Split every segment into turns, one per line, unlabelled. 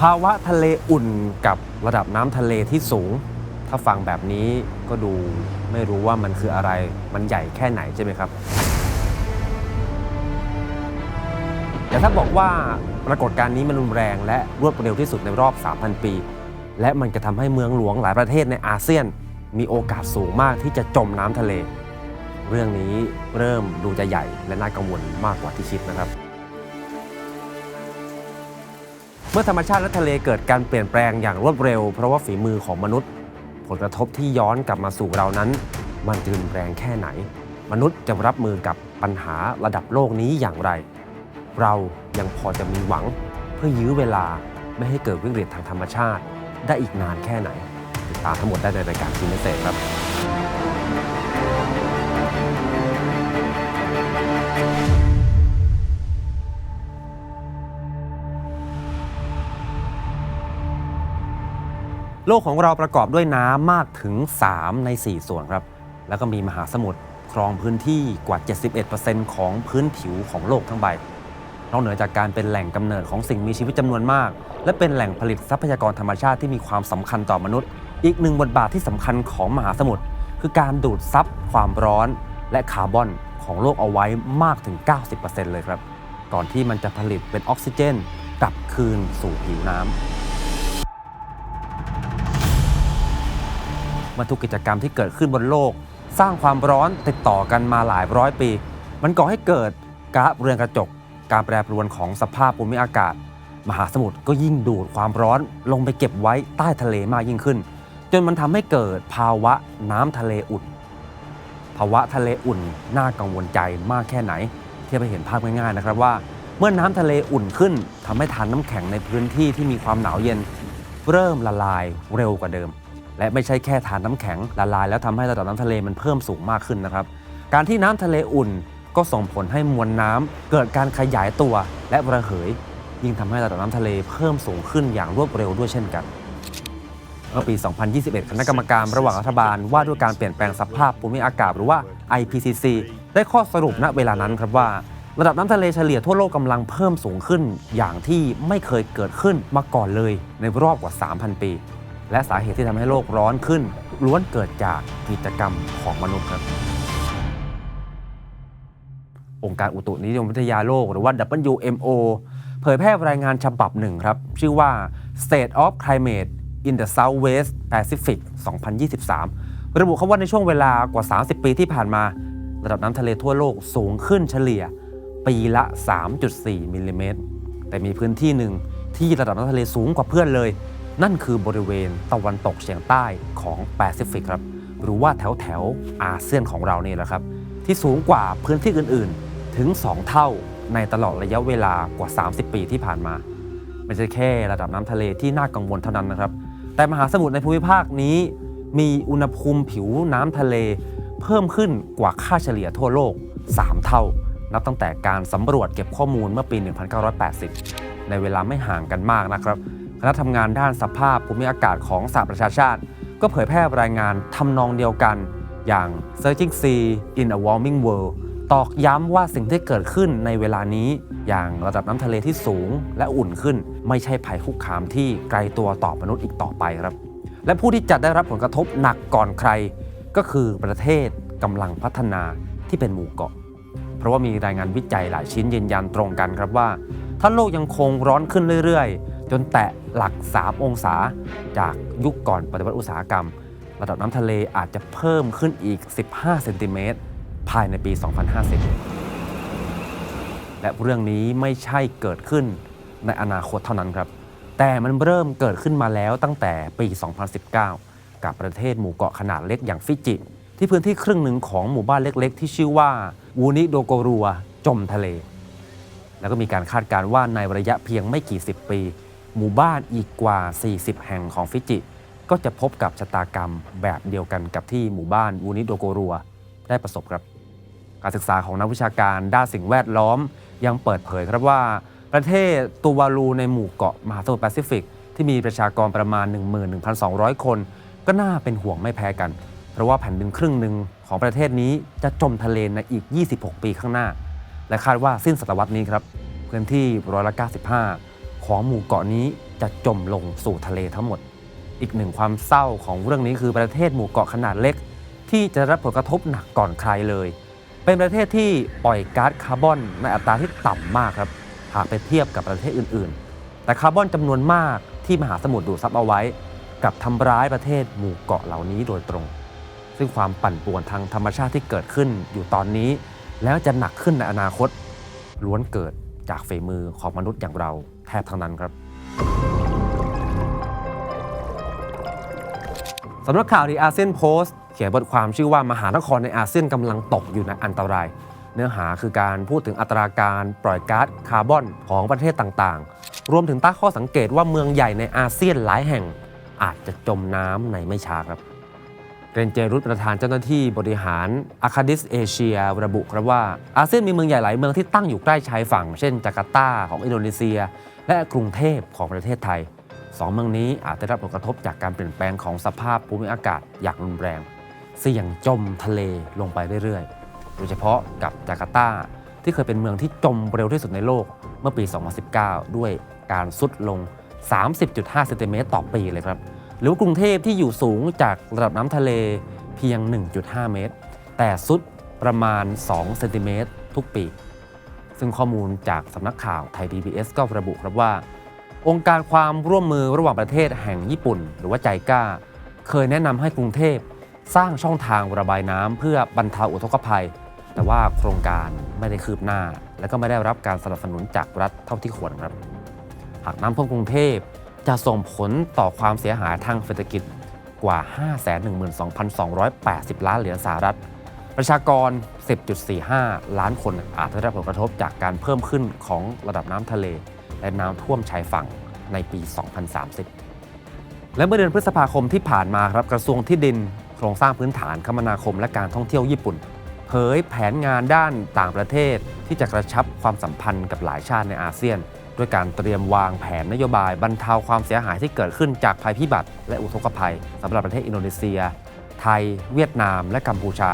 ภาวะทะเลอุ่นกับระดับน้ำทะเลที่สูง ถ้าฟังแบบนี้ก็ดูไม่รู้ว่ามันคืออะไร มันใหญ่แค่ไหนใช่ไหมครับแต่ถ้าบอกว่าปรากฏการณ์นี้มันรุนแรงและรวดเร็วที่สุดในรอบ 3,000 ปี และมันจะทำให้เมืองหลวงหลายประเทศในอาเซียน มีโอกาสสูงมากที่จะจมน้ำทะเล เรื่องนี้เริ่มดูจะใหญ่และน่ากังวลมากกว่าที่คิดนะครับ เมื่อธรรมชาติและทะเลเกิดการเปลี่ยนแปลงอย่างรวดเร็ว เพราะว่าฝีมือของมนุษย์ ผลกระทบที่ย้อนกลับมาสู่เรานั้น มันจะรุนแรงแค่ไหน มนุษย์จะรับมือกับปัญหาระดับโลกนี้อย่างไร เรายังพอจะมีหวังเพื่อยื้อเวลาไม่ให้เกิดวิกฤตทางธรรมชาติ ได้อีกนานแค่ไหนติดตามทั้งหมดได้ในรายการทีมเซครับ โลกของเราประกอบด้วยน้ำมากถึง 3 ใน 4 ส่วนครับ แล้วก็มีมหาสมุทรครองพื้นที่กว่า 71%ของพื้นผิวของโลกทั้งใบ นอกเหนือจากการเป็นแหล่งกำเนิดของสิ่งมีชีวิตจำนวนมาก และเป็นแหล่งผลิตทรัพยากรธรรมชาติที่มีความสำคัญต่อมนุษย์ อีกหนึ่งบทบาทที่สำคัญของมหาสมุทรคือการดูดซับความร้อนและคาร์บอนของโลกเอาไว้มากถึง 90%เลยครับ ก่อนที่มันจะผลิตเป็นออกซิเจนกลับคืนสู่ผิวน้ำ มาทุกกิจกรรมที่เกิดขึ้นบนโลก สร้างความร้อนติดต่อกันมาหลายร้อยปี มันก่อให้เกิดก๊าซเรือนกระจก การแปรปรวนของสภาพภูมิอากาศ มหาสมุทรก็ยิ่งดูดความร้อนลงไปเก็บไว้ใต้ทะเลมากยิ่งขึ้น จนมันทำให้เกิดภาวะน้ำทะเลอุ่น ภาวะทะเลอุ่นน่ากังวลใจมากแค่ไหน เทียบไปเห็นภาพง่ายๆนะครับว่าเมื่อน้ำทะเลอุ่นขึ้นทำให้ทานน้ำแข็งในพื้นที่ที่มีความหนาวเย็น เริ่มละลายเร็วกว่าเดิม และไม่ใช่แค่ทานน้ำแข็งละลาย แล้วทำให้ระดับน้ำทะเลมันเพิ่มสูงมากขึ้นนะครับ การที่น้ำทะเลอุ่นก็ส่งผลให้มวลน้ำเกิดการขยายตัวและระเหย ยิ่งทำให้ระดับน้ำทะเลเพิ่มสูงขึ้นอย่างรวดเร็วด้วยเช่นกันเมื่อปี 2021 คณะกรรมการระหว่างรัฐบาลว่าด้วยการเปลี่ยนแปลงสภาพภูมิอากาศหรือว่า IPCC ได้ข้อสรุปณเวลานั้นครับว่า ระดับน้ำทะเลเฉลี่ยทั่วโลกกำลังเพิ่มสูงขึ้น อย่างที่ไม่เคยเกิดขึ้นมาก่อนเลยในรอบกว่า 3,000 ปี และสาเหตุที่ทำให้โลกร้อนขึ้น ล้วนเกิดจากกิจกรรมของมนุษย์ครับ องค์การอุตุนิยมวิทยาโลกหรือว่า WMO เผยแพร่รายงานฉบับหนึ่งครับ ชื่อว่า State of Climate in the Southwest Pacific 2023 ระบุคำว่าในช่วงเวลากว่า 30 ปีที่ผ่านมา ระดับน้ำทะเลทั่วโลกสูงขึ้นเฉลี่ย ปีละ 3.4มิลลิเมตรแต่มีพื้นที่หนึ่งที่ระดับน้ำทะเลสูงกว่าเพื่อนเลย นั่นคือบริเวณตะวันตกเฉียงใต้ของแปซิฟิกครับ หรือว่าแถวแถวอาเซียนของเรานี่แหละครับ ที่สูงกว่าพื้นที่อื่นๆ ถึง 2 เท่าในตลอดระยะเวลากว่า 30 ปีที่ผ่านมา ไม่ใช่แค่ระดับน้ำทะเลที่น่ากังวลเท่านั้นนะครับ แต่มหาสมุทรในภูมิภาคนี้ มีอุณหภูมิผิวน้ำทะเล เพิ่มขึ้นกว่าค่าเฉลี่ยทั่วโลก 3 เท่า นับตั้งแต่การสำรวจเก็บข้อมูลเมื่อปี 1980 ในเวลาไม่ห่างกันมากนะครับ คณะทำงานด้านสภาพภูมิอากาศของสหประชาชาติ ก็เผยแพร่รายงานทำนองเดียวกัน อย่าง Searching Sea in a Warming World ตอกย้ำว่าสิ่งที่เกิดขึ้นในเวลานี้ อย่างระดับน้ำทะเลที่สูงและอุ่นขึ้น ไม่ใช่ภัยคุกคามที่ไกลตัวต่อมนุษย์อีกต่อไปครับ และผู้ที่จะได้รับผลกระทบหนักก่อนใคร ก็คือประเทศกำลังพัฒนาที่เป็นหมู่เกาะ เพราะว่ามีรายงานวิจัยหลายชิ้นยืนยันตรงกันครับว่า ถ้าโลกยังคงร้อนขึ้นเรื่อยๆ จนแตะหลัก 3 องศาจากยุคก่อนปฏิวัติอุตสาหกรรม ระดับน้ำทะเลอาจจะเพิ่มขึ้นอีก 15 เซนติเมตรภายในปี 2050 และเรื่องนี้ไม่ใช่เกิดขึ้นในอนาคตเท่านั้นครับ แต่มันเริ่มเกิดขึ้นมาแล้วตั้งแต่ปี 2019 กับประเทศหมู่เกาะขนาดเล็กอย่างฟิจิ ที่พื้นที่ครึ่งหนึ่งของหมู่บ้านเล็กๆ ที่ชื่อว่าวูนิโดโกรัวจมทะเล แล้วก็มีการคาดการณ์ว่าในระยะเพียงไม่กี่สิบปี หมู่บ้านอีกกว่า 40 แห่งของฟิจิ ก็จะพบกับชะตากรรมแบบเดียวกันกับที่หมู่บ้านวูนิโดโกรัวได้ประสบครับ การศึกษาของนักวิชาการด้านสิ่งแวดล้อมยังเปิดเผยครับว่า ประเทศตูวาลูในหมู่เกาะมหาสมุทรแปซิฟิก ที่มีประชากรประมาณ 11,200 คน ก็น่าเป็นห่วงไม่แพ้กัน เพราะว่าแผ่นดินครึ่งหนึ่งของประเทศนี้จะจมทะเลในอีก 26 ปีข้างหน้า และคาดว่าสิ้นศตวรรษนี้ครับพื้นที่ร้อยละ95 ของหมู่เกาะนี้จะจมลงสู่ทะเลทั้งหมด อีกหนึ่งความเศร้าของเรื่องนี้คือประเทศหมู่เกาะขนาดเล็ก ที่จะรับผลกระทบหนักก่อนใครเลย เป็นประเทศที่ปล่อยก๊าซคาร์บอนในอัตราที่ต่ำมากครับหากไปเทียบกับประเทศอื่น ๆ แต่คาร์บอนจำนวนมากที่มหาสมุทรดูดซับเอาไว้กับทำร้ายประเทศหมู่เกาะเหล่านี้โดยตรง ซึ่งความปั่นป่วนทางธรรมชาติที่เกิดขึ้นอยู่ตอนนี้ แล้วจะหนักขึ้นในอนาคต ล้วนเกิดจากฝีมือของมนุษย์อย่างเรา แทบทั้งนั้นครับสำนักข่าวดีอาเซียนโพสต์เขียนบทความชื่อว่ามหานครในอาเซียนกำลังตกอยู่ในอันตราย เนื้อหาคือการพูดถึงอัตราการปล่อยก๊าซคาร์บอนของประเทศต่างๆ รวมถึงตั้งข้อสังเกตว่าเมืองใหญ่ในอาเซียนหลายแห่ง อาจจะจมน้ำในไม่ช้าครับเรนเจรุตประธานเจ้าหน้าที่บริหารอาคาดิสเอเชียระบุครับว่าอาเซียนมีเมืองใหญ่หลายเมืองที่ตั้งอยู่ใกล้ชายฝั่ง เช่นจาการ์ตาของอินโดนีเซีย และกรุงเทพของประเทศไทยสองเมืองนี้อาจได้รับผลกระทบจากการเปลี่ยนแปลงของสภาพภูมิอากาศอย่างรุนแรง เสี่ยงจมทะเลลงไปเรื่อยๆ โดยเฉพาะกับจาการ์ตาที่เคยเป็นเมืองที่จมเร็วที่สุดในโลกเมื่อปี 2019 ด้วยการซุดลง 30.5เซนติเมตรต่อปีเลยครับ หรือว่ากรุงเทพที่อยู่สูงจากระดับน้ำทะเลเพียง 1.5 เมตร แต่ซุดประมาณ 2 เซนติเมตรทุกปี ซึ่งข้อมูลจากสำนักข่าวไทย PBS ก็ระบุครับว่า องค์การความร่วมมือระหว่างประเทศแห่งญี่ปุ่น หรือว่าใจก้า เคยแนะนำให้กรุงเทพสร้างช่องทางระบายน้ำเพื่อบรรเทาอุทกภัย แต่ว่าโครงการไม่ได้คืบหน้า และก็ไม่ได้รับการสนับสนุนจากรัฐเท่าที่ควรครับ หากน้ำท่วมกรุงเทพจะส่งผลต่อความเสียหายทางเศรษฐกิจกว่า 512,280 ล้านเหรียญสหรัฐ ประชากร 10.45 ล้านคนอาจจะได้รับผลกระทบจากการเพิ่มขึ้นของระดับน้ำทะเล และน้ำท่วมชายฝั่งในปี 2030 และเมื่อเดือนพฤษภาคมที่ผ่านมาครับกระทรวงที่ดิน โครงสร้างพื้นฐานคมนาคม และการท่องเที่ยวญี่ปุ่น เผยแผนงานด้านต่างประเทศ ที่จะกระชับความสัมพันธ์กับหลายชาติในอาเซียน ด้วยการเตรียมวางแผนนโยบายบรรเทาความเสียหายที่เกิดขึ้นจากภัยพิบัติ และอุทกภัยสำหรับประเทศอินโดนีเซีย ไทย เวียดนาม และกัมพูชา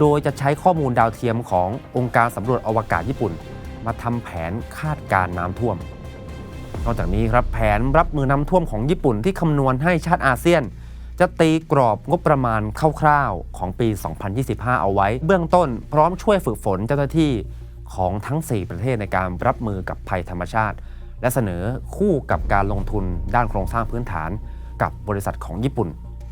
โดยจะใช้ข้อมูลดาวเทียมขององค์การสำรวจอวกาศญี่ปุ่น มาทำแผนคาดการน้ำท่วม นอกจากนี้ครับแผนรับมือน้ำท่วมของญี่ปุ่นที่คำนวณให้ชาติอาเซียน จะตีกรอบงบประมาณคร่าวๆของปี 2025 เอาไว้ เบื้องต้นพร้อมช่วยฝึกฝนเจ้าหน้าที่ของทั้ง 4 ประเทศในการรับมือกับภัยธรรมชาติ และเสนอคู่กับการลงทุนด้านโครงสร้างพื้นฐาน กับบริษัทของญี่ปุ่น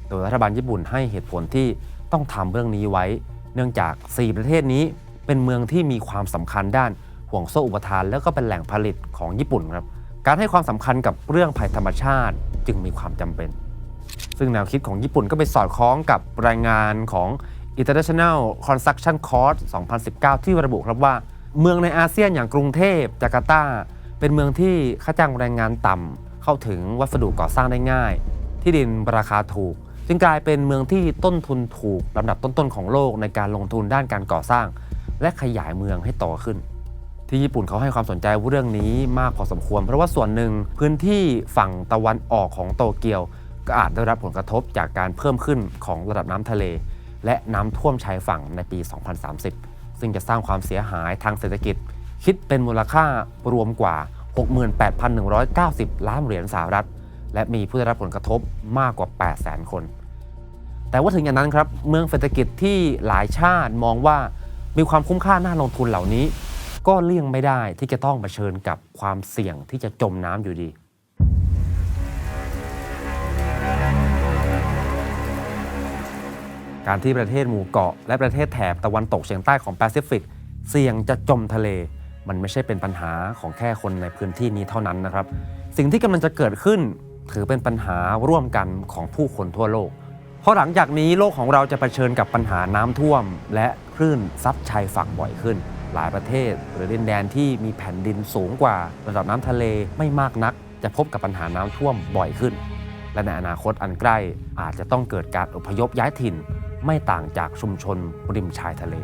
โดยรัฐบาลญี่ปุ่นให้เหตุผลที่ต้องทำเรื่องนี้ไว้ เนื่องจาก 4 ประเทศนี้เป็นเมืองที่มีความสำคัญด้านห่วงโซ่อุปทาน แล้วก็เป็นแหล่งผลิตของญี่ปุ่นครับการให้ความสำคัญกับเรื่องภัยธรรมชาติจึงมีความจำเป็น ซึ่งแนวคิดของญี่ปุ่นก็ไปสอดคล้องกับรายงานของ International Construction Cost 2019 ที่ระบุครับว่า เมืองในอาเซียนอย่างกรุงเทพจาการ์ตา เป็นเมืองที่ค่าจ้างแรงงานต่ำเข้าถึงวัสดุก่อสร้างได้ง่าย ที่ดินราคาถูก จึงกลายเป็นเมืองที่ต้นทุนถูกลำดับต้นๆของโลกในการลงทุนด้านการก่อสร้าง และขยายเมืองให้โตขึ้น ที่ญี่ปุ่นเขาให้ความสนใจเรื่องนี้มากพอสมควร เพราะว่าส่วนหนึ่งพื้นที่ฝั่งตะวันออกของโตเกียว ก็อาจได้รับผลกระทบจากการเพิ่มขึ้นของระดับน้ำทะเล และน้ำท่วมชายฝั่งในปี 2030 ซึ่งจะสร้างความเสียหายทางเศรษฐกิจ คิดเป็นมูลค่ารวมกว่า 68,190 ล้านเหรียญสหรัฐและมีผู้ได้รับผลกระทบมากกว่า 800,000 คน แต่ว่าถึงอย่างนั้นครับเมืองเศรษฐกิจที่หลายชาติมองว่ามีความคุ้มค่าน่าลงทุนเหล่านี้ ก็เลี่ยงไม่ได้ที่จะต้องเผชิญกับความเสี่ยงที่จะจมน้ำอยู่ดีการที่ประเทศหมู่เกาะและประเทศแถบตะวันตกเฉียงใต้ของแปซิฟิก เสี่ยงจะจมทะเล มันไม่ใช่เป็นปัญหาของแค่คนในพื้นที่นี้เท่านั้นนะครับ สิ่งที่กำลังจะเกิดขึ้น ถือเป็นปัญหาร่วมกันของผู้คนทั่วโลก เพราะหลังจากนี้โลกของเราจะเผชิญกับปัญหาน้ำท่วม และคลื่นซัดชายฝั่งบ่อยขึ้น หลายประเทศ หรือดินแดนที่มีแผ่นดินสูงกว่าระดับน้ำทะเลไม่มากนัก จะพบกับปัญหาน้ำท่วมบ่อยขึ้น และในอนาคตอันใกล้อาจจะต้องเกิดการอพยพย้ายถิ่น ไม่ต่างจากชุมชนริมชายทะเล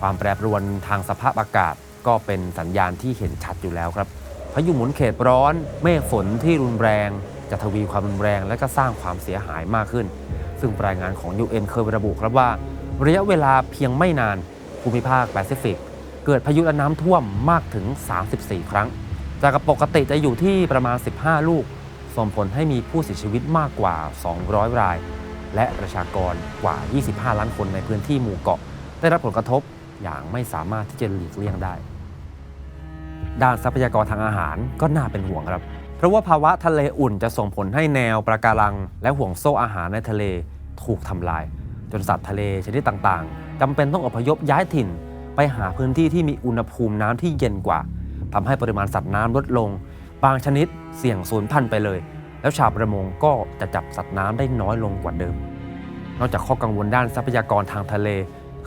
ความแปรปรวนทางสภาพอากาศก็เป็นสัญญาณที่เห็นชัดอยู่แล้วครับพายุหมุนเขตร้อน เมฆฝนที่รุนแรง จะทวีความรุนแรงและก็สร้างความเสียหายมากขึ้น ซึ่งรายงานของ UN เคยระบุครับว่า ระยะเวลาเพียงไม่นานภูมิภาคแปซิฟิก เกิดพายุและน้ำท่วมมากถึง 34 ครั้ง จากปกติจะอยู่ที่ประมาณ 15 ลูก ส่งผลให้มีผู้เสียชีวิตมากกว่า 200 ราย และประชากรกว่า 25 ล้านคนในพื้นที่หมู่เกาะ ได้รับผลกระทบอย่างไม่สามารถที่จะหลีกเลี่ยงได้ ด้านทรัพยากรทางอาหารก็น่าเป็นห่วงครับ เพราะว่าภาวะทะเลอุ่นจะส่งผลให้แนวปะการัง และห่วงโซ่อาหารในทะเลถูกทำลาย จนสัตว์ทะเลชนิดต่างๆจำเป็นต้องอพยพย้ายถิ่น ไปหาพื้นที่ที่มีอุณหภูมิน้ำที่เย็นกว่า ทำให้ปริมาณสัตว์น้ำลดลง บางชนิดเสี่ยงสูญพันธุ์ไปเลย แล้วชาวประมงก็จะจับสัตว์น้ำได้น้อยลงกว่าเดิม นอกจากข้อกังวลด้านทรัพยากรทางทะเล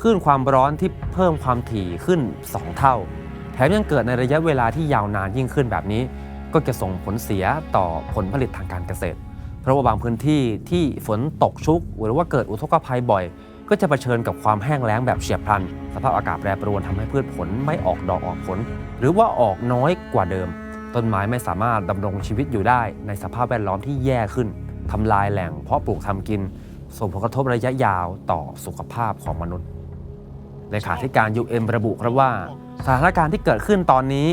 คลื่นความร้อนที่เพิ่มความถี่ขึ้น 2 เท่า แถมยังเกิดในระยะเวลาที่ยาวนานยิ่งขึ้นแบบนี้ ก็จะส่งผลเสียต่อผลผลิตทางการเกษตร เพราะว่าบางพื้นที่ที่ฝนตกชุก หรือว่าเกิดอุทกภัยบ่อย ก็จะเผชิญกับความแห้งแล้งแบบเฉียบพลัน สภาพอากาศแปรปรวนทำให้พืชผลไม่ออกดอกออกผล หรือว่าออกน้อยกว่าเดิม ต้นไม้ไม่สามารถดำรงชีวิตอยู่ได้ ในสภาพแวดล้อมที่แย่ขึ้นทำลายแหล่งเพาะปลูกทำกินส่งผลกระทบระยะยาวต่อสุขภาพของมนุษย์ เลขาธิการ UN ระบุครับว่าสถานการณ์ที่เกิดขึ้นตอนนี้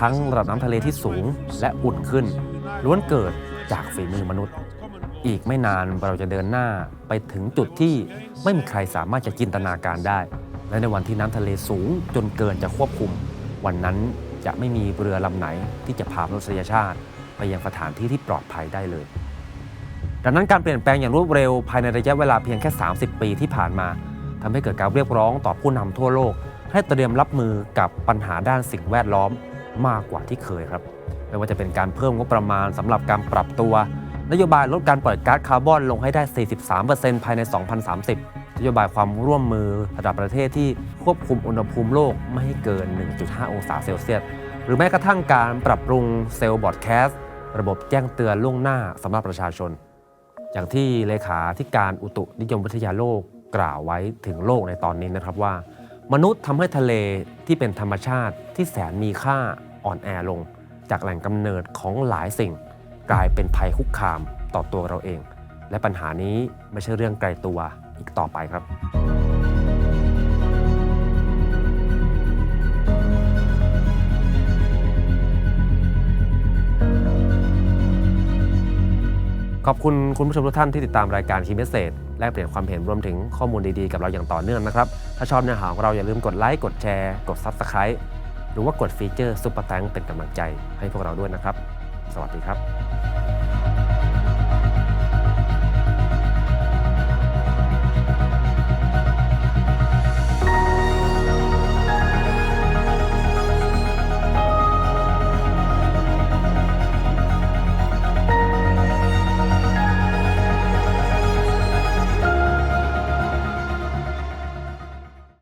ทั้งระดับน้ำทะเลที่สูงและอุ่นขึ้น ล้วนเกิดจากฝีมือมนุษย์ อีกไม่นานเราจะเดินหน้าไปถึงจุดที่ไม่มีใครสามารถจะจินตนาการได้ และในวันที่น้ำทะเลสูงจนเกินจะควบคุม วันนั้นจะไม่มีเรือลำไหนที่จะพามนุษยชาติ ไปยังสถานที่ที่ปลอดภัยได้เลย ดังนั้นการเปลี่ยนแปลงอย่างรวดเร็วภายในระยะเวลาเพียงแค่ 30 ปีที่ผ่านมา ทำให้เกิดการเรียกร้องต่อผู้นำทั่วโลก ให้เตรียมรับมือกับปัญหาด้านสิ่งแวดล้อมมากกว่าที่เคยครับ ไม่ว่าจะเป็นการเพิ่มงบประมาณสำหรับการปรับตัวนโยบายลดการปล่อยก๊าซคาร์บอนลงให้ได้ 43%ภายใน 2030 นโยบายความร่วมมือระดับประเทศที่ควบคุมอุณหภูมิโลกไม่ให้เกิน 1.5 องศาเซลเซียส หรือแม้กระทั่งการปรับปรุงเซลล์บอดแคสต์ระบบแจ้งเตือนล่วงหน้าสำหรับประชาชน อย่างที่เลขาธิการอุตุนิยมวิทยาโลก กล่าวไว้ถึงโลกในตอนนี้นะครับว่า มนุษย์ทำให้ทะเลที่เป็นธรรมชาติที่แสนมีค่าอ่อนแอลง จากแหล่งกำเนิดของหลายสิ่ง กลายเป็นภัยคุกคามต่อตัวเราเอง และปัญหานี้ไม่ใช่เรื่องไกลตัวอีกต่อไปครับขอบคุณคุณผู้ชมทุกท่านที่ติดตามรายการคีเมสเซจ แลกเปลี่ยนความเห็นรวมถึงข้อมูลดีๆ กับเราอย่างต่อเนื่องนะครับ ถ้าชอบเนื้อหาของเราอย่าลืมกดไลค์กดแชร์กด Subscribe หรือว่ากดฟีเจอร์ซุปเปอร์แตงเป็นกำลังใจให้พวกเราด้วยนะครับ สวัสดีครับ